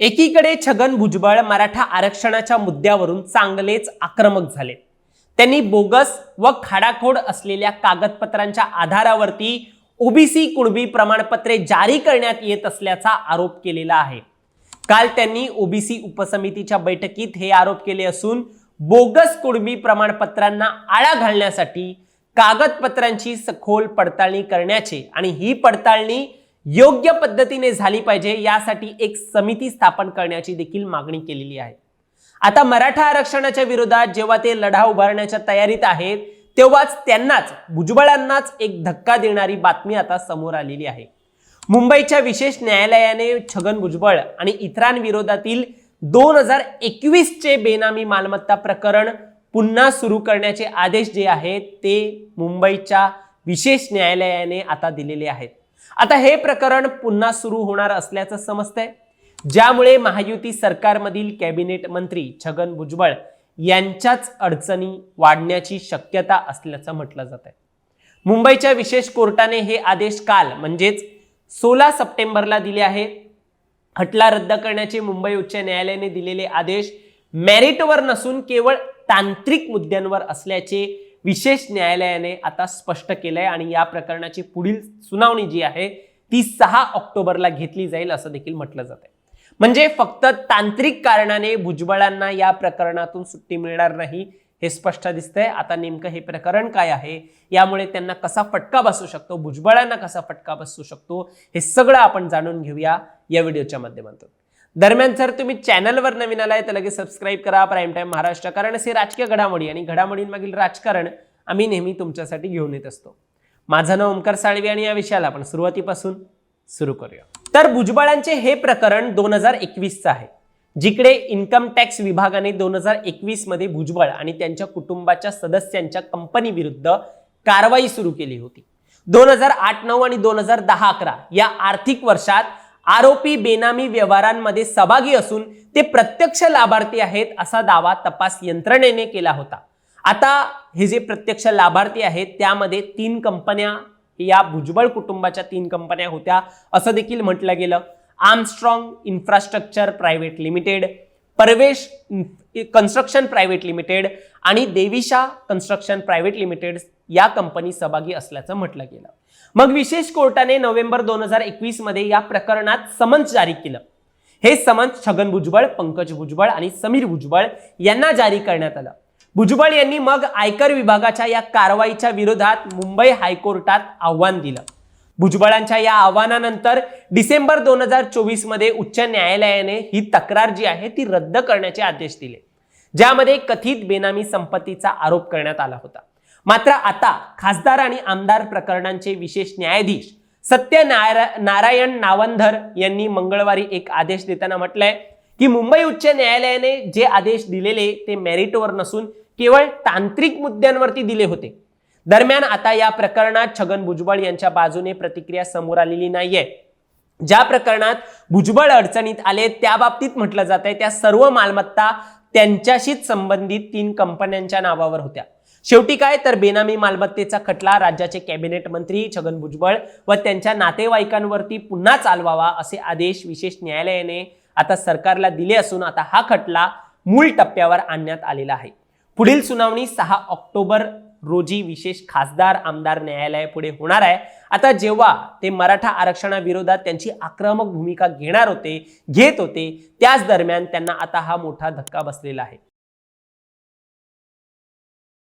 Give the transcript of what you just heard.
एकीकडे छगन भुजबळ मराठा आरक्षणाच्या मुद्द्यावरून चांगलेच आक्रमक झाले. त्यांनी बोगस व खाडाखोड असलेल्या कागदपत्रांच्या आधारावरती ओबीसी कुणबी प्रमाणपत्रे जारी करण्यात येत असल्याचा आरोप केलेला आहे. काल त्यांनी ओबीसी उपसमितीच्या बैठकीत हे आरोप केले असून बोगस कुणबी प्रमाणपत्रांना आळा घालण्यासाठी कागदपत्रांची सखोल पडताळणी करण्याचे आणि ही पडताळणी योग्य पद्धतीने झाली पाहिजे यासाठी एक समिती स्थापन करण्याची देखील मागणी केलेली आहे. आता मराठा आरक्षणाच्या विरोधात जेव्हा ते लढा उभारण्याच्या तयारीत आहेत तेव्हाच त्यांनाच भुजबळांनाच एक धक्का देणारी बातमी आता समोर आलेली आहे. मुंबईच्या विशेष न्यायालयाने छगन भुजबळ आणि इतरांविरोधातील दोन हजार एकवीसचे बेनामी मालमत्ता प्रकरण पुन्हा सुरू करण्याचे आदेश जे आहेत ते मुंबईच्या विशेष न्यायालयाने आता दिलेले आहेत. आता हे प्रकरण पुन्हा सुरू होणार असल्याचं समजतंय. ज्यामुळे महायुती सरकारमधील कॅबिनेट मंत्री छगन भुजबळ यांच्याच अडचणी वाढण्याची शक्यता असल्याचं म्हटलं जात आहे मुंबईच्या विशेष कोर्टाने हे आदेश काल म्हणजेच सोळा सप्टेंबरला दिले आहे खटला रद्द करण्याचे मुंबई उच्च न्यायालयाने दिलेले आदेश मेरिटवर नसून केवळ तांत्रिक मुद्द्यांवर असल्याचे विशेष न्यायालयाने आता स्पष्ट केलंय आणि या प्रकरणाची पुढील सुनावणी जी आहे ती सहा ऑक्टोबरला घेतली जाईल असं देखील म्हटलं जात आहे. म्हणजे फक्त तांत्रिक कारणाने भुजबळांना या प्रकरणातून सुट्टी मिळणार नाही हे स्पष्ट दिसतंय. आता नेमकं हे प्रकरण काय आहे यामुळे त्यांना कसा फटका बसू शकतो भुजबळांना कसा फटका बसू शकतो हे सगळं आपण जाणून घेऊया या व्हिडिओच्या माध्यमातून. दरम्यान जर तुम्ही चॅनलवर नवीन आलाय तर लगेच सबस्क्राईब करा. Prime time Maharashtra. कारण असे राजकीय घडामोडी आणि घडामोडींमागील राजकारण आम्ही नेहमी तुमच्यासाठी घेऊन येत असतो. माझं नाव ओमकार साळवी आणि या विषयाला आपण सुरुवातीपासून सुरू करूया. तर भुजबळांचे हे प्रकरण दोन हजार एकवीसचं आहे. जिकडे इन्कम टॅक्स विभागाने दोन हजार एकवीसमध्ये भुजबळ आणि त्यांच्या कुटुंबाच्या सदस्यांच्या कंपनी विरुद्ध कारवाई सुरू केली होती. दोन हजार आठ नऊ आणि दोन हजार दहा अकरा या आर्थिक वर्षात आरोपी बेनामी व्यवहारांमध्ये सहभागी असून ते प्रत्यक्ष लाभार्थी आहेत असा दावा तपास यंत्रणेने केला होता. आता हे जे प्रत्यक्ष लाभार्थी आहेत त्यामध्ये तीन कंपन्या या भुजबळ कुटुंबाच्या तीन कंपन्या होत्या. असं देखील म्हटलं गेलं. Armstrong infrastructure private limited Parvesh construction private limited आणि देविशा कन्स्ट्रक्शन प्रायव्हेट लिमिटेड या कंपनी सहभागी असल्याचं म्हटलं गेलं. मग विशेष कोर्टाने नोव्हेंबर दोन हजार एकवीसमध्ये या प्रकरणात समन्स जारी केलं. हे समन्स छगन भुजबळ पंकज भुजबळ आणि समीर भुजबळ यांना जारी करण्यात आलं. भुजबळ यांनी मग आयकर विभागाच्या या कारवाईच्या विरोधात मुंबई हायकोर्टात आव्हान दिलं. भुजबळांच्या या आव्हानानंतर डिसेंबर दोन हजार चोवीसमध्ये उच्च न्यायालयाने ही तक्रार जी आहे ती रद्द करण्याचे आदेश दिले ज्यामध्ये कथित बेनामी संपत्तीचा आरोप करण्यात आला होता. मात्र आता खासदार आणि आमदार प्रकरणांचे विशेष न्यायाधीश सत्य नारायण नावंधर यांनी मंगळवारी एक आदेश देताना म्हटलंय की मुंबई उच्च न्यायालयाने जे आदेश दिलेले ते मेरिटवर नसून केवळ तांत्रिक मुद्द्यांवरती दिले होते. दरम्यान आता या प्रकरणात छगन भुजबळ यांच्या बाजूने प्रतिक्रिया समोर आलेली नाहीये. ज्या प्रकरणात भुजबळ अडचणीत आले त्या बाबतीत म्हटलं जात आहे त्या सर्व मालमत्ता त्यांच्याशीच संबंधित तीन कंपन्यांच्या नावावर होत्या. शेवटी काय? तर बेनामी मालमत्तेचा खटला राज्याचे कॅबिनेट मंत्री छगन भुजबळ व त्यांच्या नातेवाईकांवरती पुन्हा चालवावा असे आदेश विशेष न्यायालयाने आता सरकारला दिले असून आता हा खटला मूळ टप्प्यावर आणण्यात आलेला आहे. पुढील सुनावणी सहा ऑक्टोबर रोजी विशेष खासदार आमदार न्यायालयापुढे होणार आहे. आता जेव्हा ते मराठा आरक्षणाविरोधात त्यांची आक्रमक भूमिका घेणार होते घेत होते त्याच दरम्यान त्यांना आता हा मोठा धक्का बसलेला आहे.